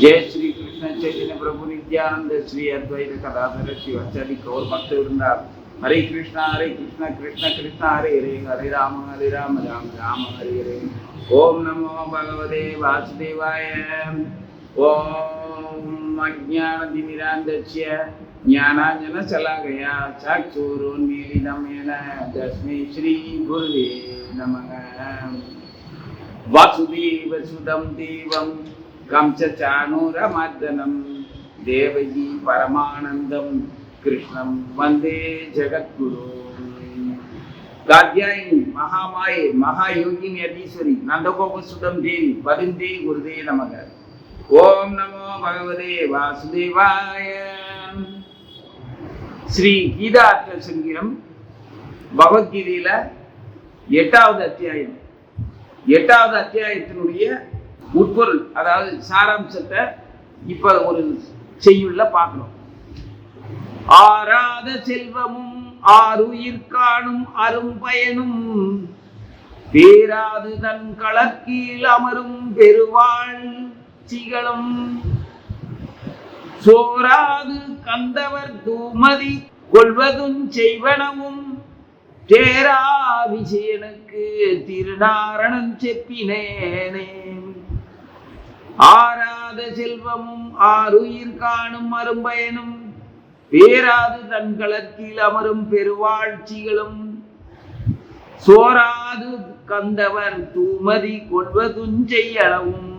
जय श्री कृष्ण चैतन्य प्रभु नित्यानंद श्री अद्वैत कदाधर शिवाचार्य गौर भक्त वृंदा। हरे कृष्णा हरे कृष्णा, कृष्ण कृष्ण, हरे हरे हरे राम हरे राम राम राम, हरे हरे। ओम नमो भगवते वासुदेवाय। ओम अज्ञानतिमिरान्धस्य ज्ञानाञ्जनशलाकया चक्षुरुन्मीलितं येन तस्मै श्रीगुरुवे नमः। वासुदेवसुदं देवं கம்சச்சானூரமர்தனம் தேவகி பரமானந்தம் கிருஷ்ணம் வந்தே ஜெகத்குரு காத்யாயினி மகாமாயே மகாயோகினி அதீஸ்வரி நந்தகோபசுதம் தேவி வருந்தே குருதே நமக ஓம் நமோ பகவதே வாசுதேவாய ஸ்ரீ கீதா அர்த்த சங்கீரம் பகவத்கீதையில எட்டாவது அத்தியாயம். எட்டாவது அத்தியாயத்தினுடைய உட்பொருள் அதாவது சாராம்சத்தை இப்ப ஒரு செய்யுள்ள பார்க்கணும். ஆராத செல்வமும் ஆறுயிர் காணும் அரும்பயனும் பேராது தன் களக்கீழ் அமரும் பெருவாழ் சிகளும் சோராது கந்தவர் தூமதி கொள்வதும் செய்வனவும் தேரா விஜயனுக்கு திருநாரணம் செப்பினேனே. ஆராத செல்வமும் ஆறுயிர் காணும் அரும்பயனும் பேராது தன்களத்தில் அமரும் பெருவாழ்ச்சிகளும். சோராது கந்தவர் தூமதி கொள்வதுஞ்செய்யளவும்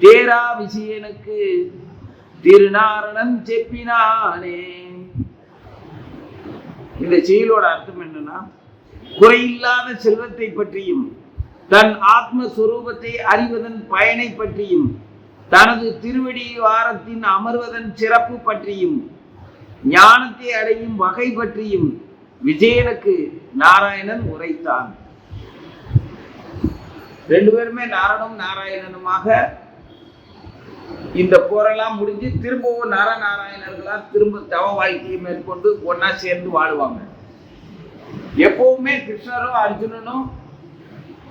தேரா விஜயனுக்கு திருநாரணன் செப்பினானே. இந்த செயலோட அர்த்தம் என்னன்னா குறையில்லாத செல்வத்தை பற்றியும் தன் ஆத்மஸ்வரூபத்தை அறிவதன் பயனை பற்றியும் தனது திருவடி வாரத்தின் அமர்வதன் சிறப்பு பற்றியும் ஞானத்தை அடையும் வகை பற்றியும் விஜயனுக்கு நாராயணன் உரைத்தான். ரெண்டு பேருமே நாரணம் நாராயணனுமாக இந்த போரெல்லாம் முடிஞ்சு திரும்பவும் நரநாராயணர்களா திரும்ப தவ வாழ்க்கையை மேற்கொண்டு ஒன்னா சேர்ந்து வாழுவாங்க. எப்பவுமே கிருஷ்ணரும் அர்ஜுனனும்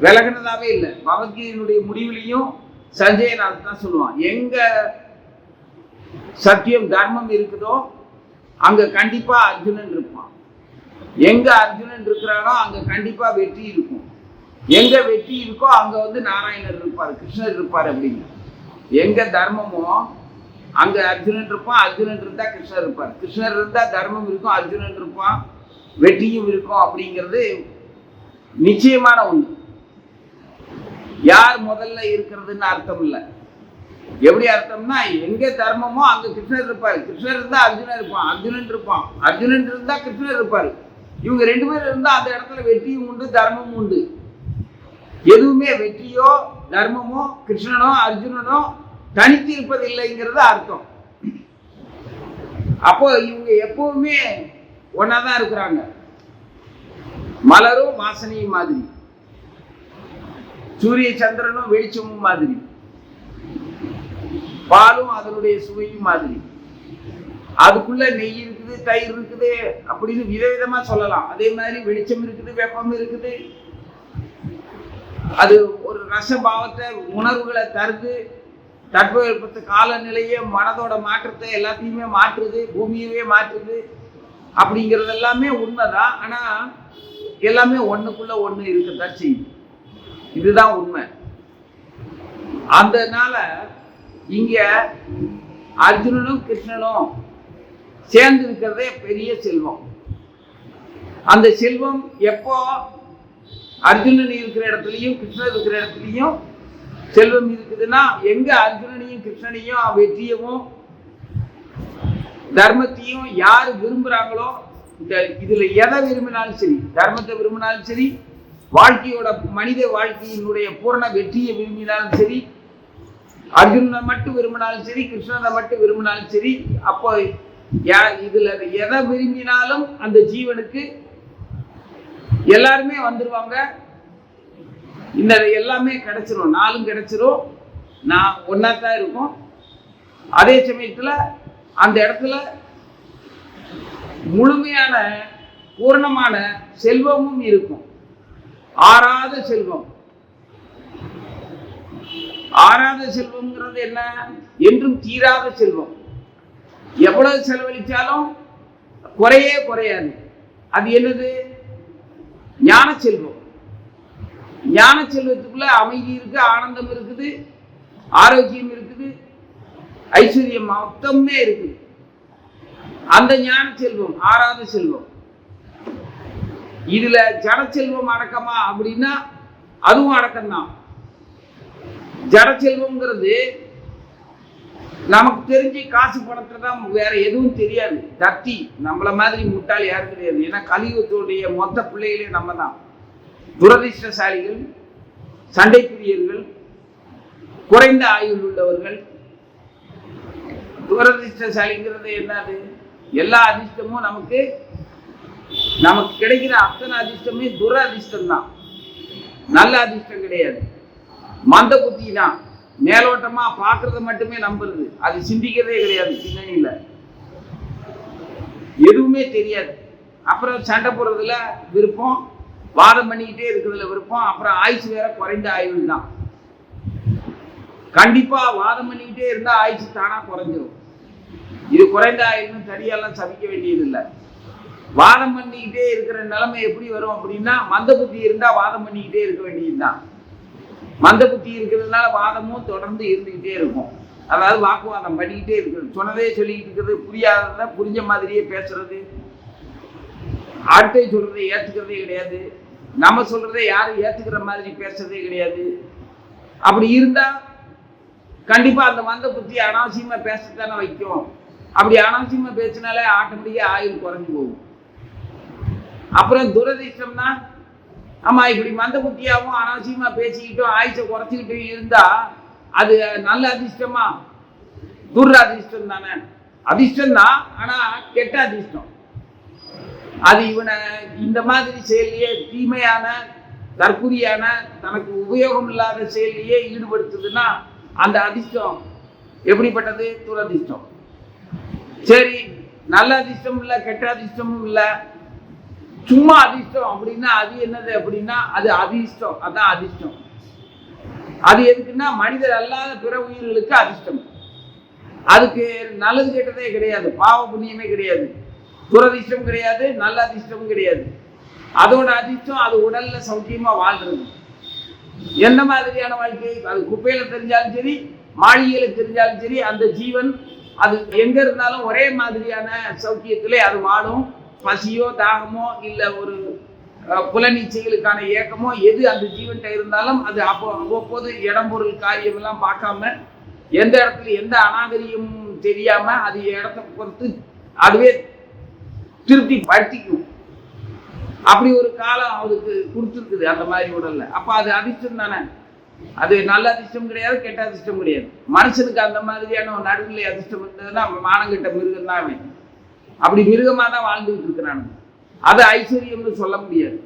விலகினதாவே இல்லை. பகவத்கீதையினுடைய முடிவுலையும் சஞ்சயநாத் தான் சொல்லுவான். எங்க சத்தியம் தர்மம் இருக்குதோ அங்க கண்டிப்பா அர்ஜுனன் இருப்பான். எங்க அர்ஜுனன் இருக்கிறானோ அங்க கண்டிப்பா வெற்றி இருக்கும். எங்க வெற்றி இருக்கோ அங்க வந்து நாராயணர் இருப்பார் கிருஷ்ணர் இருப்பார் அப்படின்னு. எங்க தர்மமோ அங்க அர்ஜுனன் இருப்பான் அர்ஜுனன் இருந்தா கிருஷ்ணர் இருப்பார். கிருஷ்ணர் இருந்தா தர்மம் இருக்கும் அர்ஜுனன் இருப்பான் வெற்றியும் இருக்கும் அப்படிங்கிறது நிச்சயமான ஒன்று யார் முதல்ல இருக்கிறதுன்னு அர்த்தம் இல்லை எப்படி அர்த்தம்னா எங்க தர்மமோ அங்க கிருஷ்ணர் இருப்பாரு. கிருஷ்ணர் இருந்தா அர்ஜுனன் இருப்பான். அர்ஜுனன் இருப்பான். அர்ஜுனன் இருந்தா கிருஷ்ணர் இருப்பாரு. இவங்க ரெண்டு பேரும் இருந்தா அந்த இடத்துல வெற்றியும் உண்டு தர்மமும் உண்டு. எதுவுமே வெற்றியோ தர்மமோ கிருஷ்ணனோ அர்ஜுனனோ தனித்து இருப்பதில்லைங்கிறது அர்த்தம். அப்போ இவங்க எப்பவுமே ஒன்னாதான் இருக்கிறாங்க. மலரும் வாசனையும் மாதிரி. சூரிய சந்திரனும் வெளிச்சமும் மாதிரி. பாலும் அதனுடைய சுவையும் மாதிரி. அதுக்குள்ள நெய் இருக்குது தயிர் இருக்குது அப்படின்னு விதவிதமா சொல்லலாம். அதே மாதிரி வெளிச்சம் இருக்குது வெப்பம் இருக்குது. அது ஒரு ரசபாவத்தை உணர்வுகளை தருது. தட்பவெப்பத்து காலநிலையை மனதோட மாற்றத்தை எல்லாத்தையுமே மாற்றுது பூமியவே மாற்றுது. அப்படிங்கிறது எல்லாமே உண்மைதான். ஆனா எல்லாமே ஒண்ணுக்குள்ள ஒண்ணு இருக்கத்தான் செய்யுது இதுதான் உண்மை. அதனால இங்க அர்ஜுனனும் கிருஷ்ணனும் சேர்ந்து இருக்கிறதே பெரிய செல்வம். அந்த செல்வம் எப்போ அர்ஜுனன் இருக்கிற இடத்துலையும் கிருஷ்ணன் இருக்கிற இடத்துலையும் செல்வம் இருக்குதுன்னா எங்க அர்ஜுனனையும் கிருஷ்ணனையும் வெற்றியவும் தர்மத்தையும் யார் விரும்புறாங்களோ இந்த இதுல எதை விரும்பினாலும் சரி தர்மத்தை விரும்பினாலும் சரி வாழ்க்கையோட மனித வாழ்க்கையினுடைய பூரண வெற்றியை விரும்பினாலும் சரி அர்ஜுனனை மட்டும் விரும்பினாலும் சரி கிருஷ்ணனை மட்டும் விரும்பினாலும் சரி அப்போ இதுல எதை விரும்பினாலும் அந்த ஜீவனுக்கு எல்லாருமே வந்துருவாங்க. இந்த எல்லாமே கிடைச்சிரும் நாளும் கிடைச்சிரும். நான் ஒன்னாத்தான் தான் இருக்கும். அதே சமயத்துல அந்த இடத்துல முழுமையான பூரணமான செல்வமும் இருக்கும். ஆறாத செல்வம். ஆறாத செல்வம்ங்கிறது என்ன? என்றும் தீராத செல்வம். எவ்வளவு செலவழிச்சாலும் குறையே குறையாது. அது என்னது? ஞான செல்வம். ஞான செல்வத்துக்குள்ள அமைதி இருக்கு ஆனந்தம் இருக்குது ஆரோக்கியம் இருக்குது ஐஸ்வர்யம் மொத்தமே இருக்குது. அந்த ஞான செல்வம் ஆறாத செல்வம். இதுல ஜட அடக்கமா அப்படின்னா அதுவும் அடக்கம்தான். தான் ஜனச்செல்வம்ங்கிறது நமக்கு தெரிஞ்சு காசு பணத்தை தான் வேற எதுவும் தெரியாது. தத்தி நம்மள மாதிரி முட்டாள் யாரும் கிடையாது. ஏன்னா கலியுகத்துடைய மொத்த பிள்ளைகளே நம்ம தான் துரதிர்ஷ்டசாலிகள் சண்டைக்குரியர்கள் குறைந்த ஆயுள் உள்ளவர்கள். துரதிர்ஷ்டசாலிங்கிறது என்னது? எல்லா அதிர்ஷ்டமும் நமக்கு நமக்கு கிடைக்கிற அத்தனை அதிர்ஷ்டமே துர அதிர்ஷ்டம் தான் நல்ல அதிர்ஷ்டம் கிடையாது. மந்த புத்தி தான் மேலோட்டமா பார்க்கறத மட்டுமே நம்புறது. அது சிந்திக்கிறதே கிடையாது பின்னணியில எதுவுமே தெரியாது. அப்புறம் சண்டை போடுறதுல விருப்பம். வாதம் பண்ணிக்கிட்டே இருக்கிறதுல விருப்பம். அப்புறம் ஆயுசு வேற குறைந்த ஆயுள் தான் கண்டிப்பா வாதம் பண்ணிக்கிட்டே இருந்தா ஆயுசு தானா குறைஞ்சிரும். இது குறைந்த ஆயுள்னு தடியெல்லாம் சபிக்க வேண்டியது இல்லை வாதம் பண்ணிக்கிட்டே இருக்கிற நிலைமை எப்படி வரும் அப்படின்னா மந்த புத்தி இருந்தா வாதம் பண்ணிக்கிட்டே இருக்க வேண்டியதுதான். மந்த புத்தி இருக்கிறதுனால வாதமும் தொடர்ந்து இருந்துகிட்டே இருக்கும். அதாவது வாக்குவாதம் பண்ணிக்கிட்டே இருக்கிறது. சொன்னதே சொல்லிக்கிட்டு இருக்கிறது புரியாதத புரிஞ்ச மாதிரியே பேசுறது. அடுத்த சொல்றதை ஏத்துக்கிறதே கிடையாது. நம்ம சொல்றதை யாரும் ஏத்துக்கிற மாதிரி பேசுறதே கிடையாது. அப்படி இருந்தா கண்டிப்பா அந்த மந்த புத்தி அனாவசியமா பேசத்தானே வைக்கும். அப்படி அனாவசியமா பேசினாலே ஆட்டோமேட்டிக்கா ஆயுள் குறைஞ்சு போகும். அப்புறம் துரதிர்ஷ்டம்னா ஆமா இப்படி மந்த புத்தியாவும் அனாவசியமா பேசிக்கிட்டும் ஆயுசை குறைச்சிக்கிட்டும் இருந்தா அது நல்ல அதிர்ஷ்டமா? துர் அதிர்ஷ்டம் தானே. அதிர்ஷ்டம் தான் ஆனா கெட்ட அதிர்ஷ்டம். அது இவனை இந்த மாதிரி செயலையே தீமையான தற்குறியான தனக்கு உபயோகம் இல்லாத செயலையே ஈடுபடுத்துதுன்னா அந்த அதிர்ஷ்டம் எப்படிப்பட்டது? துரதிர்ஷ்டம். சரி நல்ல அதிர்ஷ்டமும் இல்லை கெட்ட அதிர்ஷ்டமும் இல்லை. சும்மா அதிர்ஷ்டம் அப்படின்னா அது என்னது அப்படின்னா அது அதிர்ஷ்டம். அதான் அதிர்ஷ்டம். அது எதுக்குன்னா மனிதர் அல்லாத பிற உயிர்களுக்கு அதிர்ஷ்டம். அதுக்கு நல்லது கெட்டதே கிடையாது. பாவ புண்ணியமே கிடையாது. துரதிர்ஷ்டம் கிடையாது நல்ல அதிர்ஷ்டமும் கிடையாது. அதோட அதிர்ஷ்டம் அது உடல்ல சௌக்கியமா வாழ்றது. எந்த மாதிரியான வாழ்க்கை? அது குப்பையில தெரிஞ்சாலும் சரி மாளிகையில தெரிஞ்சாலும் சரி அந்த ஜீவன் அது எங்க இருந்தாலும் ஒரே மாதிரியான சௌக்கியத்திலே அது வாழும். பசியோ தாகமோ இல்ல ஒரு அஹ், புலனீச்சைகளுக்கான ஏக்கமோ எது அந்த ஜீவன்கிட்ட இருந்தாலும் அது அப்போ அவ்வப்போது இடம்பொருள் காரியம் எல்லாம் பார்க்காம எந்த இடத்துல எந்த அநாகரிகமும் தெரியாம அது இடத்த பொறுத்து அதுவே திருப்தி படுத்திக்கும். அப்படி ஒரு காலம் அவருக்கு கொடுத்துருக்குது அந்த மாதிரி உடல்ல. அப்ப அது அதிர்ஷ்டம் தானே? அது நல்ல அதிர்ஷ்டம் கிடையாது கெட்ட அதிர்ஷ்டம் கிடையாது. மனுஷனுக்கு அந்த மாதிரியான ஒரு நடுநிலை அதிர்ஷ்டம் இருந்ததுன்னா மானங்கிட்ட மிருகம் தான் அவன். அப்படி மிருகமாக தான் வாழ்ந்துகிட்டு இருக்கிறான் அது ஐஸ்வர்யம்னு சொல்ல முடியாது.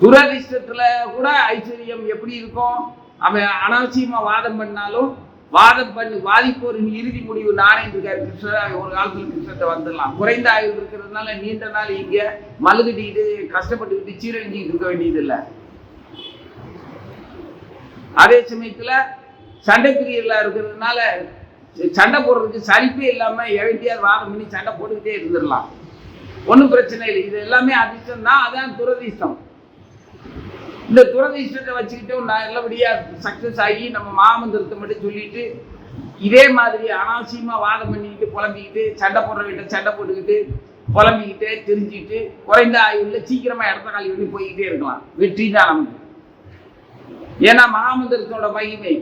துரதிர்ஷ்டத்துல கூட ஐஸ்வர்யம் எப்படி இருக்கும்? அவன் அனாவசியமா வாதம் பண்ணாலும் வாதம் பண்ணி வாதிப்போரின் இறுதி முடிவு நானே இருக்காரு கிருஷ்ணர் அவன் ஒரு காலத்தில் கிருஷ்ணத்தை வந்துடலாம். குறைந்த ஆயுள் இருக்கிறதுனால நீண்ட நாள் இங்க மல்லுகட்டிக்கிட்டு கஷ்டப்பட்டுக்கிட்டு சீரழிஞ்சிக்கிட்டு இருக்க வேண்டியது இல்லை அதே சமயத்துல சண்டை இருக்கிறதுனால சண்டை போடுறதுக்கு சலிப்பே இல்லாமல் எவன்ட்டியாவது வாதம் பண்ணி சண்டை போட்டுக்கிட்டே இருந்துடலாம். ஒன்றும் பிரச்சனை இல்லை. இது எல்லாமே அதிர்ஷ்டம் தான். அதான் துரதிர்ஷ்டம். இந்த துரதிர்ஷ்டத்தை வச்சுக்கிட்டு நான் சக்ஸஸ் ஆகி நம்ம மாமந்திரத்தை மட்டும் சொல்லிட்டு இதே மாதிரி அனாவசியமாக வாதம் பண்ணிக்கிட்டு புலம்பிக்கிட்டு சண்டை போடுறவங்கிட்ட சண்டை போட்டுக்கிட்டு புலம்பிக்கிட்டு தெரிஞ்சுக்கிட்டு குறைந்த ஆயுள்ல சீக்கிரமாக இடத்த காலி பண்ணி போய்கிட்டே இருக்கலாம். வெற்றி தான் நமக்கு. ஏன்னா மகாமந்திரத்தோட மகிமை.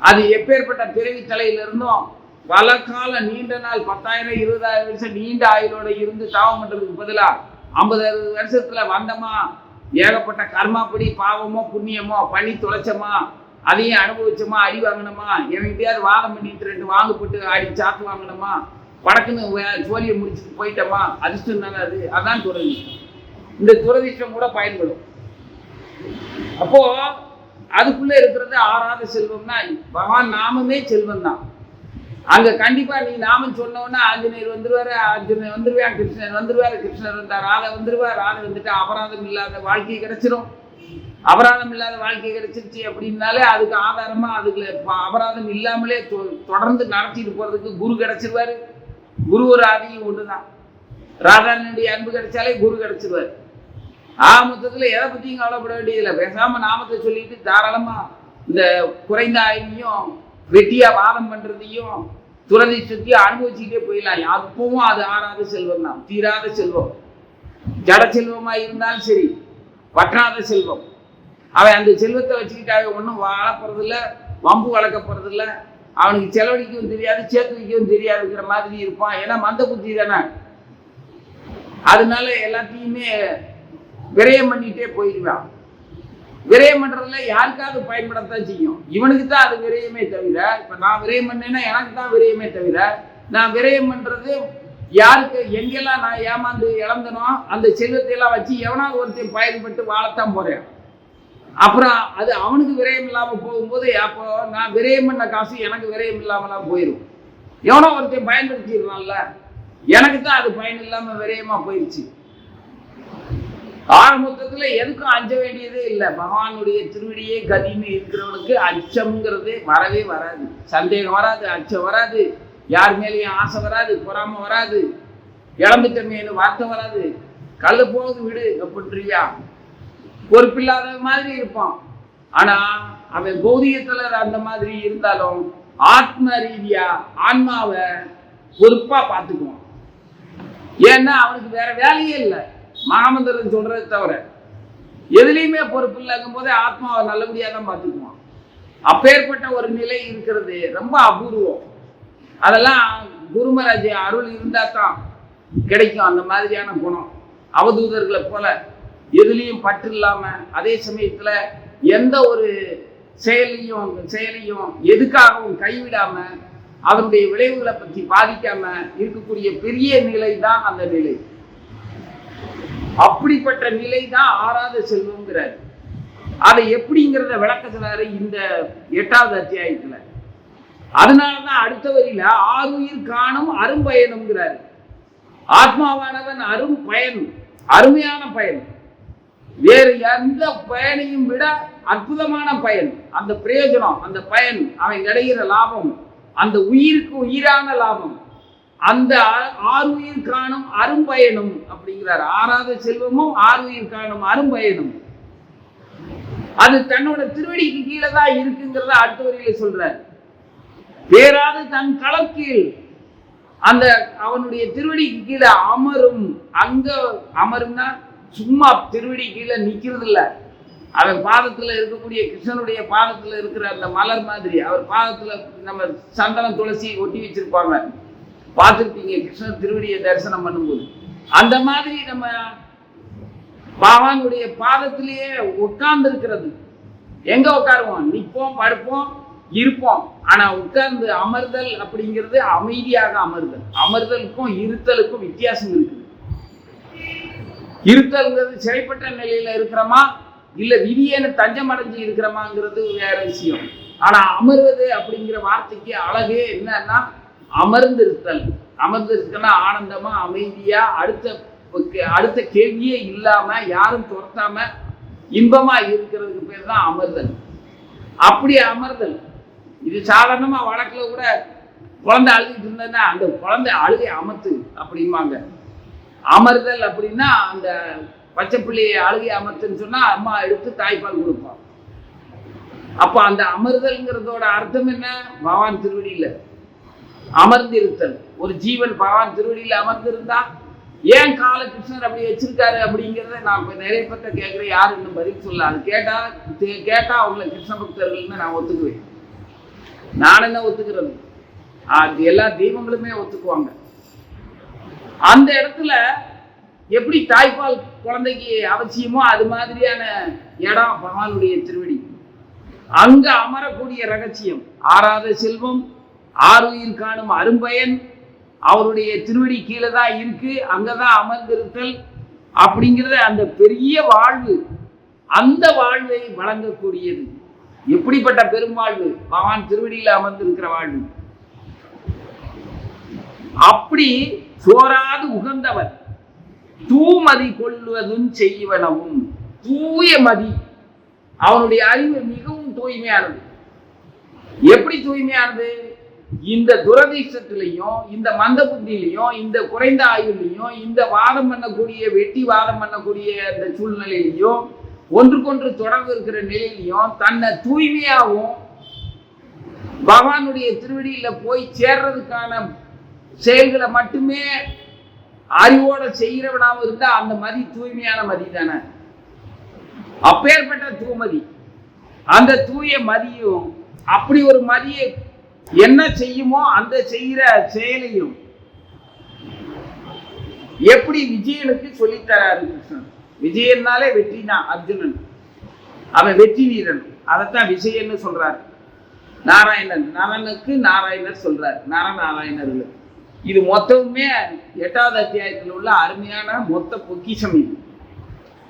அது எப்பேற்பட்ட பிறவி தலையிலிருந்தும் பல காலம் நீண்ட நாள் பத்தாயிரம் இருபதாயிரம் வருஷம் நீண்ட ஆயுளோட இருந்து தாவம் பண்றதுக்கு பதிலா ஐம்பது அறுபது வருஷத்துல வந்தமா ஏகப்பட்ட கர்மாப்படி பாவமோ புண்ணியமோ பண்ணி தொலைச்சோமா அதையும் அனுபவிச்சோமா அடி வாங்கினோமா எவன்கிட்டயாவது வாதம் பண்ணிட்டு ரெண்டு வாங்கப்பட்டு அடி சாத்து வாங்கினோமா படக்குன்னு ஜோலியை சோழியை முடிச்சுட்டு போயிட்டோமா அதிர்ஷ்டம் தானே அது? அதான் துரதிஷ்டம் இந்த துரதிஷ்டம் கூட பயன்படும். அப்போ அதுக்குள்ளே இருக்கிறது ஆறாத செல்வம்னா பகவான் நாமமே செல்வம் தான் அங்கே கண்டிப்பாக நீ நாமம் சொன்னோன்னா ஆஞ்சநேயர் வந்துடுவார் ஆஞ்சநேயர் வந்துருவேன் கிருஷ்ணன் வந்துருவார் கிருஷ்ணர் வந்தார் ராதை வந்துருவா ராதை வந்துட்டு அபராதம் இல்லாத வாழ்க்கை கிடைச்சிரும். அபராதம் இல்லாத வாழ்க்கை கிடைச்சிருச்சு அப்படின்னாலே அதுக்கு ஆதாரமாக அதுக்கு ப- அபராதம் இல்லாமலே தொ- தொடர்ந்து நடத்திட்டு போகிறதுக்கு குரு கிடச்சிருவார். குரு ஒரு ஆதியும் ஒன்று தான் ராதாரனுடைய அன்பு கிடைச்சாலே குரு கிடைச்சிருவாரு. ஆ மொத்தத்தில் எதை பற்றியும் கவலைப்பட வேண்டியதில்லை. பேசாமல் நாமத்தை சொல்லிட்டு தாராளமாக இந்த குறைந்த ஆய்வையும் வெட்டியாக வாதம் பண்ணுறதையும் துறதி சுற்றி அனுபவிச்சுக்கிட்டே போயிடலாம். அப்பவும் அது ஆறாத செல்வம் தான். தீராத செல்வம். ஜட செல்வமா இருந்தாலும் சரி வற்றாத செல்வம். அவன் அந்த செல்வத்தை வச்சுக்கிட்டாவே ஒன்றும் வாழ வம்பு வளர்க்க அவனுக்கு செலவழிக்கவும் தெரியாது சேர்த்து வைக்கவும் தெரியாதுங்கிற மாதிரி இருப்பான். ஏன்னா மந்த புத்தி தானே. அதனால எல்லாத்தையுமே விரயம் பண்ணிட்டே போயிடுவான் விரயம் பண்றதுல யாருக்காவது பயன்படத்தான் செய்யும். இவனுக்கு தான் அது விரயமே தவிர இப்ப நான் விரயம் பண்ணேன்னா எனக்கு தான் விரயமே தவிர நான் விரயம் பண்றது யாருக்கு எங்கெல்லாம் நான் ஏமாந்து இழந்தனோ அந்த செல்வத்தை எல்லாம் வச்சு எவனாவது ஒருத்தன் பயன்பட்டு வாழத்தான் போறேன். அப்புறம் அது அவனுக்கு விரயம் இல்லாம போகும்போது அப்போ நான் விரயம் பண்ண காசு எனக்கு விரயம் இல்லாமலாம் போயிடும் எவனோ ஒருத்தன் பயன்படுத்திடுறான்ல. எனக்கு தான் அது பயன் இல்லாம விரயமா போயிடுச்சு ஆக மொத்தத்துல எதுக்கும் அஞ்ச வேண்டியதே இல்லை. பகவானுடைய திருவடியே கதின்னு இருக்கிறவனுக்கு அச்சம்ங்கிறது வரவே வராது. சந்தேகம் வராது அச்சம் வராது. யார் மேலேயும் ஆசை வராது பொறாம வராது. இளம்புத்தன்மைன்னு வார்த்தை வராது. கல் போகுது விடு அப்படின்றியா பொறுப்பில்லாத மாதிரி இருப்பான். ஆனா அவன் பௌதிகத்துல அந்த மாதிரி இருந்தாலும் ஆத்ம ரீதியா ஆன்மாவை பொறுப்பா பார்த்துக்குவான். ஏன்னா அவனுக்கு வேற வேலையே இல்லை. மாமந்திரம் சொல்றது தவிர எதுலேயுமே பொறுப்பு இல்லைங்கும் போதே ஆத்மாவை நல்லபடியாக தான் பார்த்துக்குவான். அப்பேற்பட்ட ஒரு நிலை இருக்கிறது ரொம்ப அபூர்வம். அதெல்லாம் குருமராஜ் அருள் இருந்தால் தான் கிடைக்கும் அந்த மாதிரியான குணம். அவதூதர்களை போல எதுலேயும் பற்று இல்லாமல் அதே சமயத்தில் எந்த ஒரு செயலையும் செயலையும் எதுக்காகவும் கைவிடாமல் அதனுடைய விளைவுகளை பற்றி பாதிக்காமல் இருக்கக்கூடிய பெரிய நிலை தான் அந்த நிலை. அப்படிப்பட்ட நிலை தான் ஆறாத செல்வம்ங்கிறார். அதை எப்படிங்கிறத விளக்க சொல்றாரு இந்த எட்டாவது அத்தியாயத்துல. அதனாலதான் அடுத்த வரியில ஆறுயிர் காணும் அரும்பயனுங்கிறாரு. ஆத்மாவானவன் அரும் பயன் அருமையான பயன். வேறு எந்த பயனையும் விட அற்புதமான பயன். அந்த பிரயோஜனம் அந்த பயன் அவன் கிடைகிற லாபம். அந்த உயிருக்கு உயிரான லாபம். அந்த ஆ- ஆறுயிர் காணும் அரும்பயனும் அப்படிங்கிறார். ஆறாத செல்வமும் ஆறுயிர் காணும் அரும்பயனும். அது தன்னோட திருவடிக்கு கீழே தான் இருக்குங்கிறத அடுத்த வரியில சொல்றார். பேராது தன் களத்தில் அந்த அவனுடைய திருவடிக்கு கீழே அமரும். அங்க அமரும்னா சும்மா திருவடி கீழே நிக்கிறது இல்ல அவன் பாதத்துல இருக்கக்கூடிய கிருஷ்ணனுடைய பாதத்துல இருக்கிற அந்த மலர் மாதிரி அவர் பாதத்துல நம்ம சந்தனம் துளசி ஒட்டி வச்சிருப்பாங்க. பார்த்துருப்பீங்க கிருஷ்ணர் திருவடியை தரிசனம் பண்ணும்போது. அந்த மாதிரி நம்ம பாவானுடைய பாதத்திலேயே உட்கார்ந்து இருக்கிறது எங்க உட்காருவோம்? நிற்போம் படுப்போம் இருப்போம். ஆனா உட்கார்ந்து அமர்தல் அப்படிங்கிறது அமைதியாக அமர்தல். அமர்தலுக்கும் இருத்தலுக்கும் வித்தியாசம் இருக்குது. இருத்தல்ங்கிறது சிறைப்பட்ட நிலையில இருக்கிறோமா? இல்ல விதியேன்னு தஞ்சம் அடைஞ்சு இருக்கிறோமாங்கிறது வேற விஷயம். ஆனா அமர்வது அப்படிங்கிற வார்த்தைக்கு அழகு என்னன்னா அமர்ந்திருத்தல். அமர்ந்திருக்கனா ஆனந்தமா அமைதியா அடுத்த அடுத்த கேள்வியே இல்லாம யாரும் துரத்தாம இன்பமா இருக்கிறதுக்கு பேர் தான் அமர்தல். அப்படி அமர்தல். இது சாதாரணமா வழக்குல கூட குழந்தை அழுதுட்டு இருந்ததுன்னா அந்த குழந்தை அழுகை அமர்த்து அப்படிம்பாங்க. அமர்தல் அப்படின்னா அந்த பச்சை பிள்ளையை அழுகை அமர்த்துன்னு சொன்னா அம்மா எடுத்து தாய்ப்பால் கொடுப்பான். அப்ப அந்த அமர்தல்ங்கிறதோட அர்த்தம் என்ன? பகவான் திருவடியில அமர்ந்திருத்தல். ஒரு ஜீவன் பகவான் திருவடியில அமர்ந்திருந்தா ஏன் கால கிருஷ்ணர் அப்படி வச்சிருக்காரு அப்படிங்கிறத நான் இப்ப நிறைய பேர்த்த கேட்கிறேன். யாரும் இன்னும் பதில் சொல்ல அது கேட்டா கேட்டா அவங்கள கிருஷ்ண பக்தர்கள்னு நான் ஒத்துக்குவேன். நான் என்ன ஒத்துக்கிறது? அது எல்லா தெய்வங்களுமே ஒத்துக்குவாங்க. அந்த இடத்துல எப்படி தாய்ப்பால் குழந்தைக்கு அவசியமோ அது மாதிரியான இடம் பகவானுடைய திருவடி. அங்க அமரக்கூடிய ரகசியம். ஆறாத செல்வம் ஆறுயில் காணும் அரும்பயன் அவருடைய திருவடி கீழே தான் இருக்கு அங்கதான் அமர்ந்திருத்தல் அப்படிங்கிறத அந்த பெரிய வாழ்வு அந்த வாழ்வை வழங்கக்கூடியது. எப்படிப்பட்ட பெரும்வாழ்வு பகவான் திருவடியில அமர்ந்திருக்கிற வாழ்வு. அப்படி சோராது உகந்தவர் தூமதி கொள்வதும் செய்வனவும் தூய மதி. அவனுடைய அறிவு மிகவும் தூய்மையானது. எப்படி தூய்மையானது? இந்த துரதிஷ்டத்திலையும் இந்த மந்த புத்தியிலையும் இந்த குறைந்த ஆயுள்லையும் இந்த வாதம் பண்ணக்கூடிய வெட்டி வாதம் பண்ணக்கூடிய அந்த சூழ்நிலையிலையும் ஒன்றுக்கொன்று தொடர்பு இருக்கிற நிலையிலையும் தன்னை தூய்மையாகவும் பகவானுடைய திருவடியில் போய் சேர்றதுக்கான செயல்களை மட்டுமே அறிவோட செய்கிறவனாகவும் இருந்தால் அந்த மதி தூய்மையான மதி தானே. அப்பேற்பட்ட தூமதி. அந்த தூய மதியும் அப்படி ஒரு மதியை என்ன செய்யுமோ அந்த செய்கிற செயலையும் எப்படி விஜயனுக்கு சொல்லித்தராரு கிருஷ்ணன்? விஜயன்னாலே வெற்றி தான் அர்ஜுனன். அவன் வெற்றி வீரன். அதைத்தான் விஜயன்னு சொல்றாரு. நாராயணன். நரனுக்கு நாராயணர் சொல்றார். நரநாராயணர்களுக்கு இது மொத்தமுமே எட்டாவது அத்தியாயத்தில் உள்ள அருமையான மொத்த பொக்கிஷம் இது.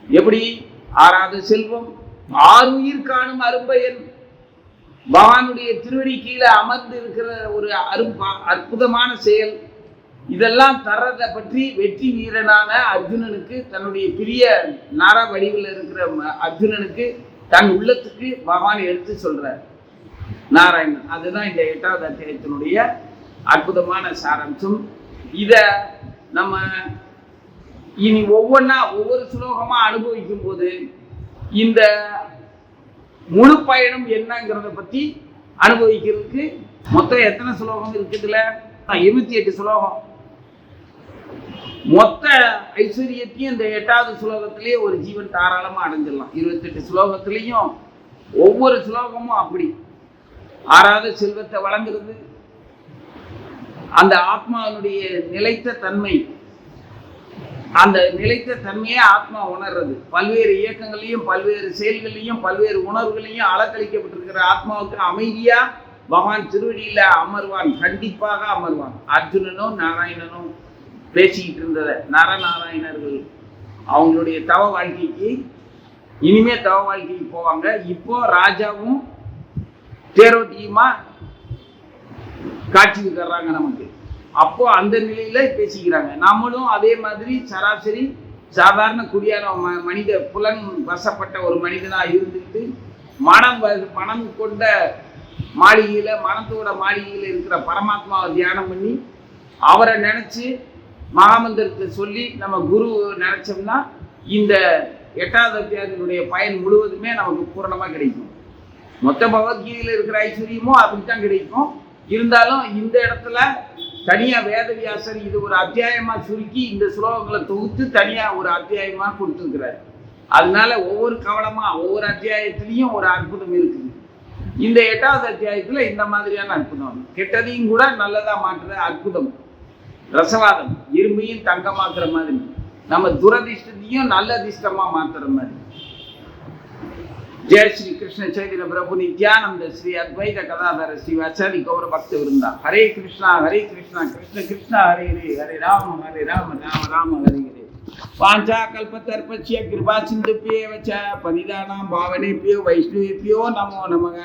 எப்படி? ஆறாவது செல்வம். ஆறுயிர் காணும் அரும்பயன். பகவானுடைய திருவடி கீழே அமர்ந்து இருக்கிற ஒரு அரு அற்புதமான செயல். இதெல்லாம் தர்றதை பற்றி வெற்றி வீரனான அர்ஜுனனுக்கு தன்னுடைய பிரிய நாரா வடிவில் இருக்கிற ம- அர்ஜுனனுக்கு தன் உள்ளத்துக்கு பகவான் எடுத்து சொல்றார். நாராயணன் அதுதான் இந்த எட்டாவது அத்தியாயத்தினுடைய அற்புதமான சாரம்சம். இத நம்ம இனி ஒவ்வொன்றா ஒவ்வொரு சுலோகமா அனுபவிக்கும் போது இந்த முழு பயணம் என்னங்கிறத பத்தி அனுபவிக்கிறதுக்கு மொத்தம் எத்தனை சுலோகம் இருக்குதுல? இருபத்தி எட்டு சுலோகம். மொத்த ஐஸ்வர்யத்தையும் இந்த எட்டாவது சுலோகத்திலேயே ஒரு ஜீவன் தாராளமாக அடைஞ்சிடலாம். இருபத்தெட்டு ஸ்லோகத்திலையும் ஒவ்வொரு ஸ்லோகமும் அப்படி. ஆறாவது செல்வத்தை வழங்குறது அந்த ஆத்மாவினுடைய நிலைத்த தன்மை அந்த நிலைத்த தன்மையே ஆத்மா உணர்றது. பல்வேறு இயக்கங்களையும் பல்வேறு செயல்களையும் பல்வேறு உணர்வுகளையும் அலக்களிக்கப்பட்டிருக்கிற ஆத்மாவுக்கு அமைதியா பகவான் திருவடியில அமர்வான். கண்டிப்பாக அமர்வான். அர்ஜுனனும் நாராயணனும் பேசிக்கிட்டு இருந்தத நரநாராயணர்கள் அவங்களுடைய தவ வாழ்க்கைக்கு இனிமே தவ வாழ்க்கைக்கு போவாங்க. இப்போ ராஜாவும் தேரோட்டியுமா காட்சி தர்றாங்க நமக்கு. அப்போ அந்த நிலையில பேசிக்கிறாங்க. நம்மளும் அதே மாதிரி சராசரி சாதாரண குடியான ம- மனித புலன் வசப்பட்ட ஒரு மனிதனாக இருந்துட்டு மனம் மனம் கொண்ட மாளிகையில் மனத்தோட மாளிகையில் இருக்கிற பரமாத்மாவை தியானம் பண்ணி அவரை நினச்சி மகாமந்திரத்தை சொல்லி நம்ம குரு நினச்சோம்னா இந்த எட்டாவது அத்தியாயத்தினுடைய பயன் முழுவதுமே நமக்கு பூரணமாக கிடைக்கும். மொத்த பகவத்கீதையில் இருக்கிற ஐஸ்வர்யமும் அப்படித்தான் கிடைக்கும். இருந்தாலும் இந்த இடத்துல தனியா வேதவியாசர் இது ஒரு அத்தியாயமா சுருக்கி இந்த ஸ்லோகங்களை தொகுத்து தனியா ஒரு அத்தியாயமா கொடுத்துருக்கிறார். அதனால ஒவ்வொரு கவனமா ஒவ்வொரு அத்தியாயத்திலையும் ஒரு அற்புதம் இருக்குது. இந்த எட்டாவது அத்தியாயத்துல இந்த மாதிரியான அற்புதம். கெட்டதையும் கூட நல்லதா மாற்றுற அற்புதம். ரசவாதம் இரும்பையும் தங்கமாக்குற மாதிரி. நம்ம துரதிஷ்டத்தையும் நல்ல அதிர்ஷ்டமா மாத்துற மாதிரி. ஜெய ஸ்ரீ கிருஷ்ண சைதன்ய பிரபு நித்யானந்த ஸ்ரீ அத்வைத கதாதர ஸ்ரீ வச்சாரி கௌர பக்த விருந்தா ஹரே கிருஷ்ணா ஹரே கிருஷ்ணா கிருஷ்ண கிருஷ்ணா ஹரே ஹரே ஹரே ராம ஹரே ராம ராம ராம ஹரே ஹரே பாஞ்சா கல்பத்தர்பட்சிய கிருபா சிந்துப்பியே வச்ச பனிதானாம் பாவனேப்பியோ வைஷ்ணவேப்பியோ நமோ நமக